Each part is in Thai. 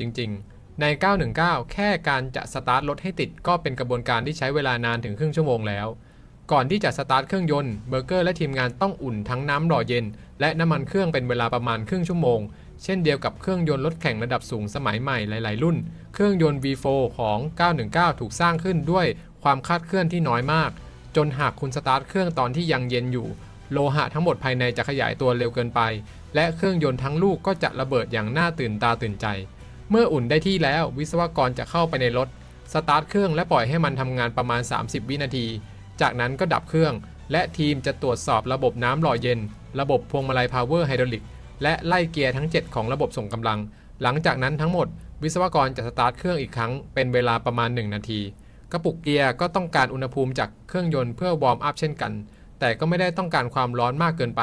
จริงๆ ใน 919 แค่การจะสตาร์ทรถให้ติดก็เป็นกระบวนการที่ใช้เวลานานถึงครึ่งชั่วโมงแล้ว ก่อนที่จะสตาร์ทเครื่องยนต์เบอร์เกอร์และทีมงานต้องอุ่นทั้งน้ำหล่อเย็น และน้ำมันเครื่องเป็นเวลาประมาณครึ่งชั่วโมง เช่นเดียวกับเครื่องยนต์รถแข่งระดับสูงสมัยใหม่หลาย ๆ รุ่น เครื่องยนต์ V4 ของ 919 ถูกสร้างขึ้นด้วยความคาดเคลื่อนที่น้อยมาก จนหากคุณสตาร์ทเครื่องตอนที่ยังเย็นอยู่ โลหะทั้งหมดภายในจะขยายตัวเร็วเกินไป และเครื่องยนต์ทั้งลูกก็จะระเบิดอย่างน่าตื่นตาตื่นใจ เมื่ออุ่นได้ที่แล้ววิศวกรจะเข้าไปในรถ สตาร์ทเครื่องและปล่อยให้มันทำงานประมาณ 30 วินาที จากนั้นก็ดับเครื่อง และทีมจะตรวจสอบระบบน้ำหล่อเย็น ระบบพวงมาลัยพาวเวอร์ไฮดรอลิก และไล่เกียร์ทั้ง 7 ของระบบส่งกำลัง หลังจากนั้นทั้งหมด วิศวกรจะสตาร์ทเครื่องอีกครั้งเป็นเวลาประมาณ 1 นาที กระปุกเกียร์ก็ต้องการอุณหภูมิจากเครื่องยนต์เพื่อวอร์มอัพเช่นกัน แต่ก็ไม่ได้ต้องการความร้อนมากเกินไป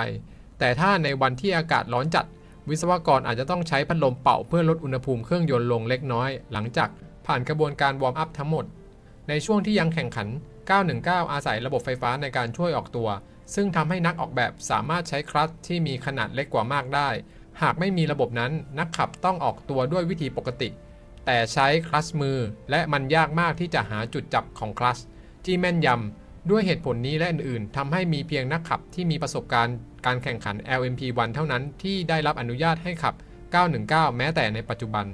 แต่ถ้าในวันที่อากาศร้อนจัด วิศวกรอาจจะต้องใช้พัดลมเป่าเพื่อลดอุณหภูมิเครื่องยนต์ลงเล็กน้อย หลังจากผ่านกระบวนการวอร์มอัพทั้งหมด ในช่วงที่ยังแข่งขัน 919 อาศัยระบบไฟฟ้าในการช่วยออกตัว ซึ่งทำให้นักออกแบบสามารถใช้คลัตช์ที่มีขนาดเล็กกว่ามากได้ หากไม่มีระบบนั้นนักขับต้องออกตัวด้วยวิธีปกติ แต่ใช้คลัตช์มือ และมันยากมากที่จะหาจุดจับของคลัตช์ที่แม่นยำ ด้วยเหตุผลนี้และอื่นๆทำให้มีเพียงนักขับที่มีประสบการณ์การแข่งขัน LMP1 เท่านั้นที่ได้รับอนุญาตให้ขับ 919 แม้แต่ในปัจจุบัน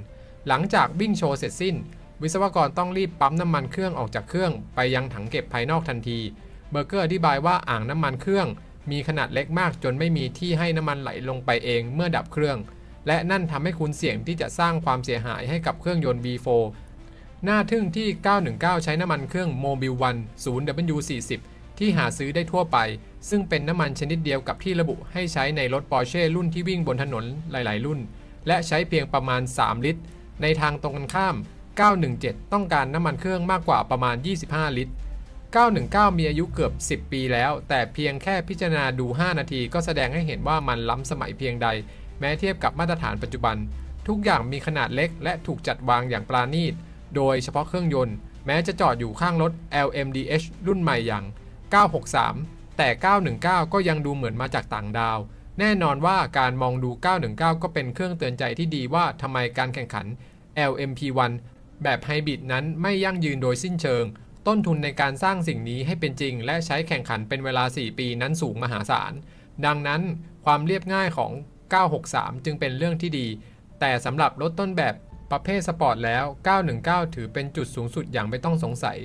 หลังจากวิ่งโชว์เสร็จสิ้น วิศวกรต้องรีบปั๊มน้ำมันเครื่องออกจากเครื่อง ไปยังถังเก็บภายนอกทันที เบอร์เกอร์อธิบายว่าอ่างน้ำมันเครื่อง มีขนาดเล็กมากจนไม่มีที่ให้น้ำมันไหลลงไปเองเมื่อดับเครื่อง และนั่นทำให้คุณเสี่ยงที่จะสร้างความเสียหายให้กับเครื่องยนต์ V4 หน่าทึ่งที่ 919 ใช้น้ำมันเครื่อง Mobil 1 0W40 ที่หาซื้อได้ทั่วไป ซึ่งเป็นน้ำมันชนิดเดียวกับที่ระบุให้ใช้ในรถ Porsche รุ่นที่วิ่งบนถนนหลาย ๆ รุ่น และใช้เพียงประมาณ 3 ลิตร ในทางตรงกันข้าม 917 ต้องการน้ำมันเครื่องมากกว่าประมาณ 25 ลิตร 919 มีอายุเกือบ 10 ปีแล้ว แต่เพียงแค่พิจารณาดู 5 นาทีก็แสดงให้เห็นว่ามันล้ำสมัยเพียงใด แม้เทียบกับมาตรฐานปัจจุบัน ทุกอย่างมีขนาดเล็กและถูกจัดวางอย่างปราณีต โดยเฉพาะเครื่องยนต์ แม้จะจอดอยู่ข้างรถ LMDH รุ่นใหม่อย่าง 963 แต่ 919 ก็ยังดูเหมือนมาจากต่างดาว แน่นอนว่าการมองดู 919 ก็เป็นเครื่องเตือนใจที่ดีว่าทำไมการแข่งขัน LMP1 แบบไฮบริดนั้นไม่ยั่งยืนโดยสิ้นเชิง ต้นทุนในการสร้างสิ่งนี้ให้เป็นจริง และใช้แข่งขันเป็นเวลา 4 ปีนั้นสูงมหาศาล ดังนั้นความเรียบง่ายของ 963 จึงเป็นเรื่องที่ดี แต่สำหรับรถต้นแบบ ประเภทสปอร์ตแล้ว 919 ถือเป็นจุดสูงสุดอย่างไม่ต้องสงสัย